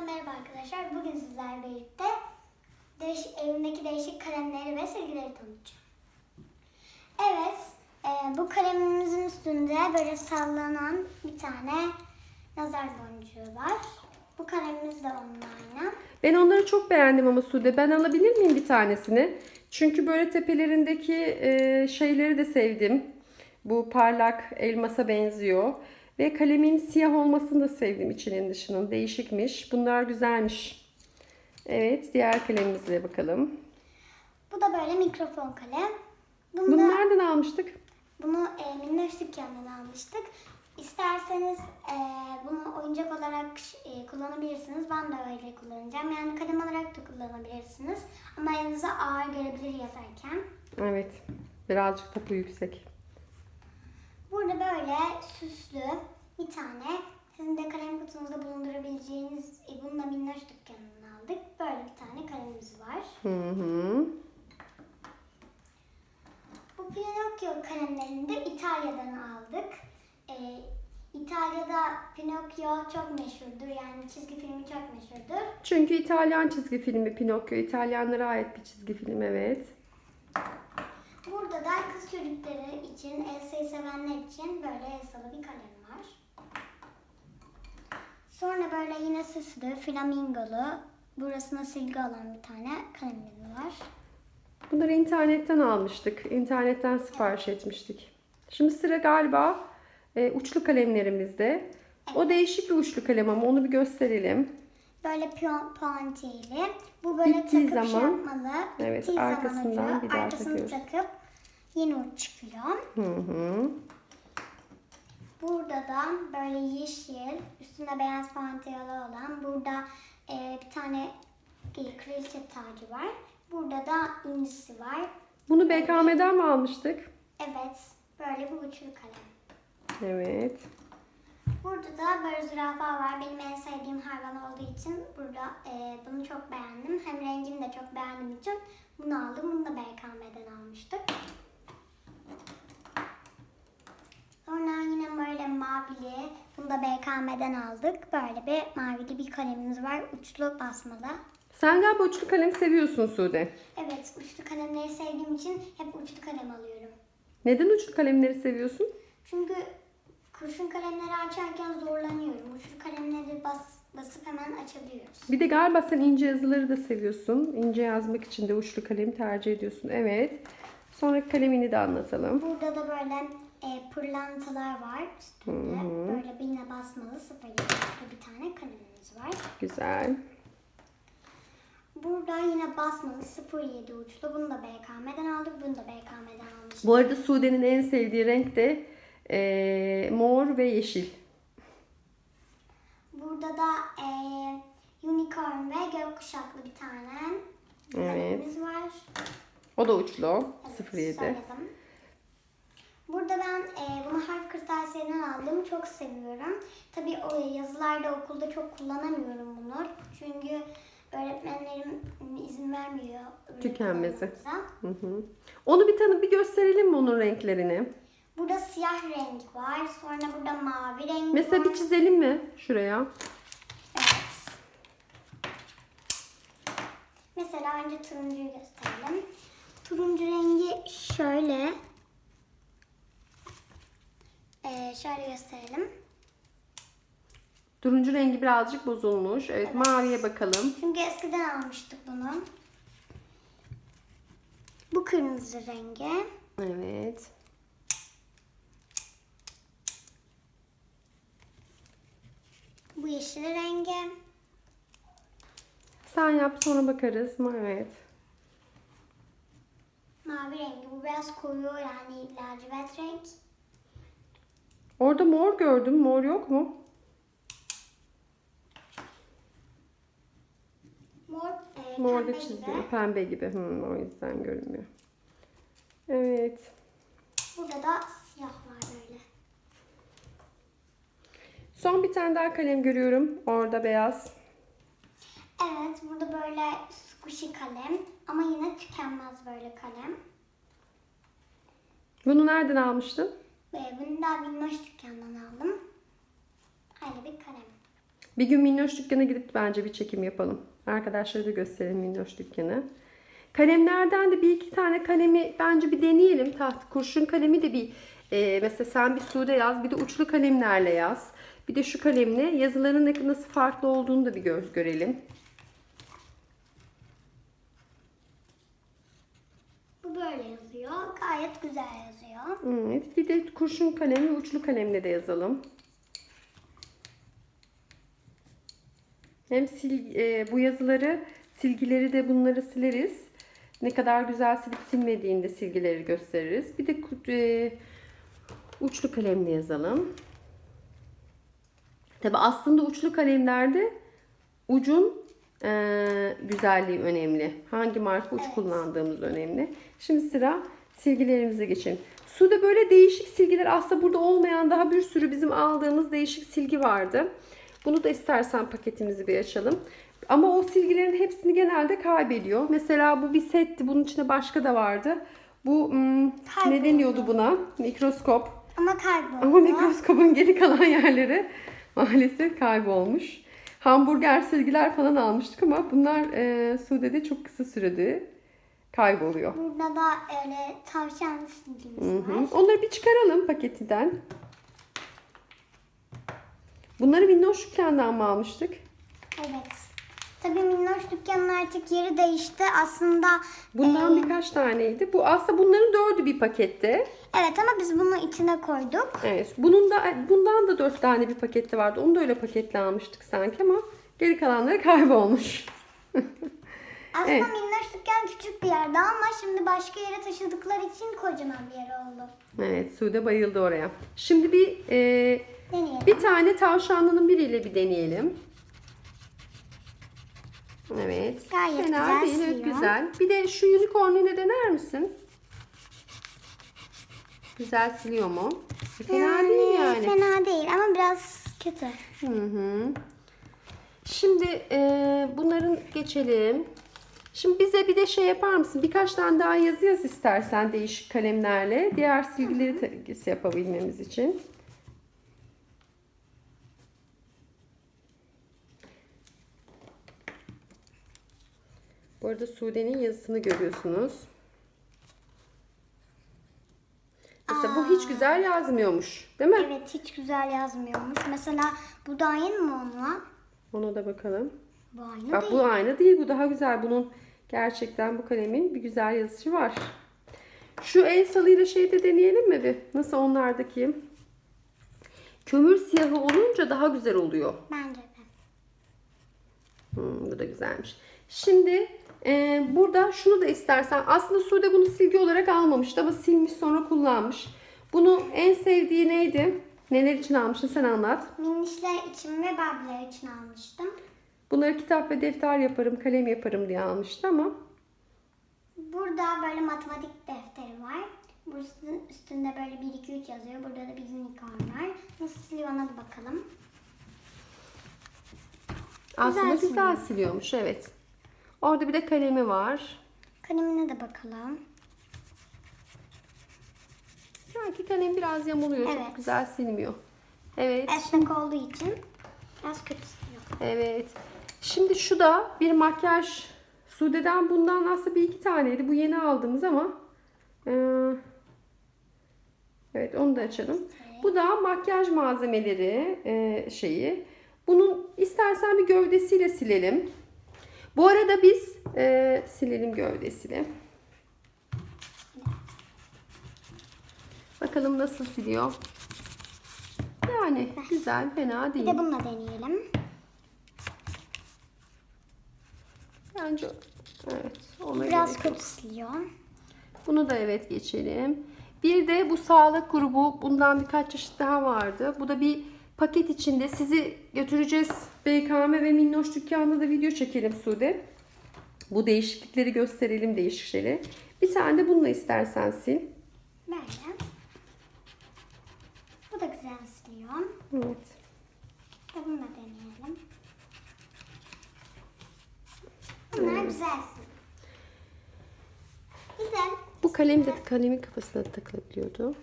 Yeniden merhaba arkadaşlar. Bugün sizlerle birlikte değiş, evimdeki değişik kalemleri ve silgileri tanıtacağım. Evet, e, bu kalemimizin üstünde böyle sallanan bir tane nazar boncuğu var. Bu kalemimiz de onun aynı. Ben onları çok beğendim ama Sude. Ben alabilir miyim bir tanesini? Çünkü böyle tepelerindeki e, şeyleri de sevdim. Bu parlak elmasa benziyor. Ve kalemin siyah olmasını da sevdim içinin dışının. Değişikmiş. Bunlar güzelmiş. Evet diğer kalemimize bakalım. Bu da böyle mikrofon kalem. Bunu, Bunu da, nereden almıştık? bunu e, minnoş dükkanından almıştık. İsterseniz e, bunu oyuncak olarak e, kullanabilirsiniz. Ben de öyle kullanacağım. Yani kalem olarak da kullanabilirsiniz. Ama elinize ağır gelebilir yazarken. Evet. Birazcık tapu yüksek. Burada böyle süslü bir tane sizin de kalem kutunuzda bulundurabileceğiniz e, bunu da minnoş dükkanından aldık. Böyle bir tane kalemimiz var. Hı hı. Bu Pinokyo kalemlerini de İtalya'dan aldık. E, İtalya'da Pinokyo çok meşhurdur. Yani çizgi filmi çok meşhurdur. Çünkü İtalyan çizgi filmi Pinokyo. İtalyanlara ait bir çizgi film evet. Çocukları için, Elsa'yı sevenler için böyle Elsa'lı bir kalem var. Sonra böyle yine süslü, flamingolu, burasına silgi olan bir tane kalemimiz var. Bunları internetten almıştık. İnternetten sipariş etmiştik. Şimdi sıra galiba e, uçlu kalemlerimizde. O değişik bir uçlu kalem ama onu bir gösterelim. Böyle puantiyeli. Bu böyle Bittiği takıp şey zaman- yapmalı. Evet, Bittiği zaman arkasından ucu, bir daha arkasını takıyoruz. takıp yeni uç çıkıyor. Hı hı. Burada da böyle yeşil, üstünde beyaz pantiyolu olan, burada e, bir tane e, kraliçe tacı var. Burada da incisi var. Bunu BKM'den mi almıştık? Evet, böyle bir uçlu kalem. Evet. Burada da böyle zürafa var. Benim en sevdiğim hayvan olduğu için burada e, bunu çok beğendim. Hem rengini de çok beğendiğim için bunu aldım. Bunu da BKM'den almıştık. Sonra yine böyle mavili. Bunu da BKM'den aldık. Böyle bir mavili bir kalemimiz var. Uçlu basmalı. Sen galiba uçlu kalem seviyorsun Sude. Evet, uçlu kalemleri sevdiğim için hep uçlu kalem alıyorum. Neden uçlu kalemleri seviyorsun? Çünkü kurşun kalemleri açarken zorlanıyorum. Uçlu kalemleri bas, basıp hemen açabiliyoruz. Bir de galiba sen ince yazıları da seviyorsun. İnce yazmak için de uçlu kalemi tercih ediyorsun. Evet. Sonraki kalemini de anlatalım. Burada da böyle e, pırlantalar var üstünde. Böyle birine basmalı sıfır yazılı bir tane kalemimiz var. Güzel. Burada yine basmalı 07 uçlu. Bunu da BKM'den aldık. Bunu da BKM'den almıştık. Bu arada Sude'nin en sevdiği renk de eee, mor ve yeşil. Burada da e, unicorn ve gökkuşaklı bir tane Evet. var. O da uçlu. Evet, 07. söyledim. Burada ben e, bunu harf kırtasiyeden aldım. Çok seviyorum. Tabii o yazılarda okulda çok kullanamıyorum bunu. Çünkü öğretmenlerim izin vermiyor. Tükenmesi. Hı hı. Onu bir tanı bir gösterelim mi onun renklerini? Burada siyah renk var. Sonra burada mavi renk Mesela var. bir çizelim mi şuraya? Evet. Mesela önce turuncuyu gösterelim. Turuncu rengi şöyle. Ee, şöyle gösterelim. Turuncu rengi birazcık bozulmuş. Evet, maviye bakalım. Çünkü eskiden almıştık bunu. Bu kırmızı rengi. Evet. Bu yeşil rengi. Sen yap sonra bakarız. Evet. Mavi rengi. Bu biraz koyu yani lacivert renk. Orada mor gördüm. Mor yok mu? Mor, e, Mor pembe da çizgi. gibi. Pembe gibi. Hı, o yüzden görünmüyor. Evet. Burada da siyah var böyle. Son bir tane daha kalem görüyorum. Orada beyaz. Evet, burada böyle squishy kalem ama yine tükenmez böyle kalem. Bunu nereden almıştın? Ve bunu da Minnoş dükkanından aldım. Öyle bir kalem. Bir gün Minnoş dükkana gidip bence bir çekim yapalım. Arkadaşlara da gösterelim Minnoş dükkanı. Kalemlerden de bir iki tane kalemi bence bir deneyelim. Taht kurşun kalemi de bir e, mesela sen bir sude yaz bir de uçlu kalemlerle yaz. Bir de şu kalemle yazıların nasıl farklı olduğunu da bir gör, görelim. Bu böyle yazıyor. Gayet güzel yazıyor. Evet, bir de kurşun kalem ve uçlu kalemle de yazalım. Hem sil, e, bu yazıları, silgileri de bunları sileriz. Ne kadar güzel silip silmediğinde silgileri gösteririz. Bir de e, uçlu kalemle yazalım. Tabi aslında uçlu kalemlerde ucun e, güzelliği önemli. Hangi marka uç kullandığımız önemli. Şimdi sıra silgilerimize geçelim. Suda böyle değişik silgiler aslında burada olmayan daha bir sürü bizim aldığımız değişik silgi vardı. Bunu da istersen paketimizi bir açalım. Ama o silgilerin hepsini genelde kaybediyor. Mesela bu bir setti. Bunun içinde başka da vardı. Bu hmm, ne deniyordu buna? Mikroskop. Ama kayboldu. Ama mikroskopun geri kalan yerleri maalesef kaybolmuş. Hamburger silgiler falan almıştık ama bunlar e, Sude'de çok kısa sürede kayboluyor. Burada da öyle tavşan silgimiz Hı var. hı. Onları bir çıkaralım paketinden. Bunları Minnoş dükkandan mı almıştık? Evet. Tabii Minnoş dükkanın artık yeri değişti. Aslında Bundan e, birkaç taneydi. Bu aslında bunların dördü bir pakette. evet ama biz bunu içine koyduk. Evet. Bunun da bundan da dört tane bir pakette vardı. Onu da öyle paketle almıştık sanki ama geri kalanları kaybolmuş. Aslında Evet. Minnoş dükkan küçük bir yerde ama şimdi başka yere taşıdıkları için kocaman bir yer oldu. Evet, Sude bayıldı oraya. Şimdi bir e, Deneyelim. bir tane tavşanlının biriyle bir deneyelim. Evet. Gayet Fena güzel değil, evet, güzel. Bir de şu unicorn'u dener misin? Güzel siliyor mu? Fena değil yani. Fena değil ama biraz kötü. Hı hı. Şimdi e, bunların geçelim. Şimdi bize bir de şey yapar mısın? Birkaç tane daha yazı yaz istersen değişik kalemlerle. Diğer silgileri yapabilmemiz için. Bu arada Sude'nin yazısını görüyorsunuz. Mesela bu hiç güzel yazmıyormuş. Değil mi? Evet hiç güzel yazmıyormuş. Mesela bu da aynı mı onunla? Ona da bakalım. Bu aynı Bak değil. bu aynı değil. Bu daha güzel. Bunun gerçekten bu kalemin bir güzel yazışı var. Şu el salıyla şeyi de deneyelim mi bir? Nasıl onlardaki? Kömür siyahı olunca daha güzel oluyor. Bence de. Hmm, bu da güzelmiş. Şimdi e, burada şunu da istersen aslında Sude bunu silgi olarak almamıştı ama silmiş sonra kullanmış. Bunu en sevdiği neydi? Neler için almışsın sen anlat. Minişler için ve Barbie'ler için almıştım. Bunları kitap ve defter yaparım, kalem yaparım diye almıştı ama Burada böyle matematik defteri var. Burası üstünde böyle 1 2 3 yazıyor. Burada da bir unicorn var. Nasıl siliyor ona da bakalım. aslında Güzel güzel siliyormuş evet. Orada bir de kalemi var. Kalemine de bakalım. Sanki kalem biraz yamuluyor. Çok Evet. güzel silmiyor. Evet. Esnek olduğu için biraz kötü siliyor. Evet. Şimdi şu da bir makyaj. Sude'den bundan aslında bir iki taneydi. Bu yeni aldığımız ama. ee, evet onu da açalım. Bu da makyaj malzemeleri ee, şeyi. Bunun istersen bir gövdesiyle silelim. Bu arada biz ee, silelim gövdesiyle. Bakalım nasıl siliyor. Yani güzel, fena Bir değil. de bununla deneyelim. Bence evet. Ona Biraz kötü siliyor. Bunu da evet geçelim. Bir de bu sağlık grubu bundan birkaç çeşit daha vardı. Bu da bir paket içinde. Sizi götüreceğiz BKM ve Minnoş dükkanında da video çekelim Sude. Bu değişiklikleri gösterelim değişikleri. Bir tane de bununla istersen sil. Böyle. Bu da güzel siliyor. Evet. Bir de bununla deneyelim. Bunlar güzel. Bu kalem de kalemin kafasına takılabiliyordu.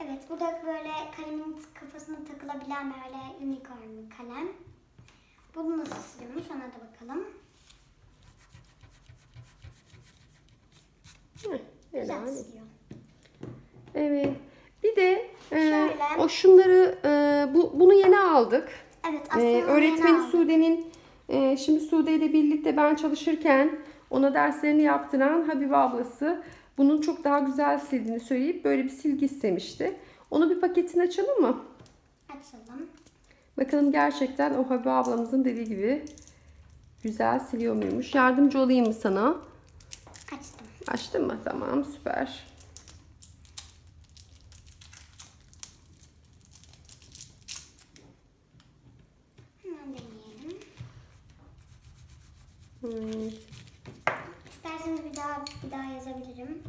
Evet bu da böyle kalemin kafasına takılabilen böyle unicorn bir kalem. Bu nasıl siliyormuş ona da bakalım. Güzel helal. siliyor. Evet. Bir de e, Şöyle. o şunları e, bu bunu yeni aldık. Evet aslında Ee, öğretmeni. Sude'nin e, şimdi Sude ile birlikte ben çalışırken ona derslerini yaptıran Habibe ablası bunun çok daha güzel sildiğini söyleyip böyle bir silgi istemişti. Onu bir paketini açalım mı? Açalım. Bakalım gerçekten o Habibe ablamızın dediği gibi güzel siliyor muymuş? Yardımcı olayım mı sana? Açtım. Açtın mı? Tamam süper. Hemen deneyelim. Evet. İsterseniz bir daha bir daha yazabilirim.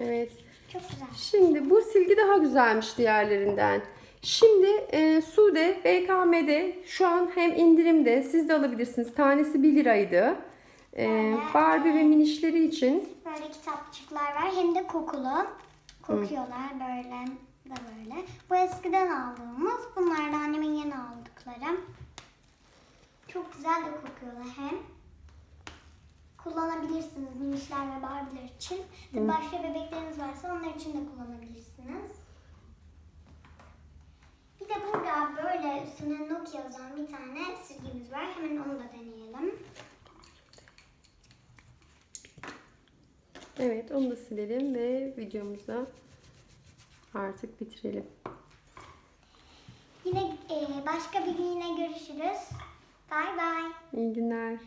Evet. Çok güzel. Şimdi bu silgi daha güzelmiş diğerlerinden. Şimdi e, Sude BKM'de şu an hem indirimde siz de alabilirsiniz. Tanesi 1 liraydı. E, Barbie ve minişleri için. Böyle kitapçıklar var. Hem de kokulu. Kokuyorlar böyle da böyle. Bu eskiden aldığımız. Bunlar da annemin yeni aldıkları. Çok güzel de kokuyorlar hem. Kullanabilirsiniz minişler ve barbiler için. Tabii başka bebekleriniz varsa onlar için de kullanabilirsiniz. Bir de burada böyle üstüne Nokia yazan bir tane silgimiz var. Hemen onu da deneyelim. Evet onu da silelim ve videomuza artık bitirelim. Yine e, başka bir gün yine görüşürüz. Bay bay. İyi günler.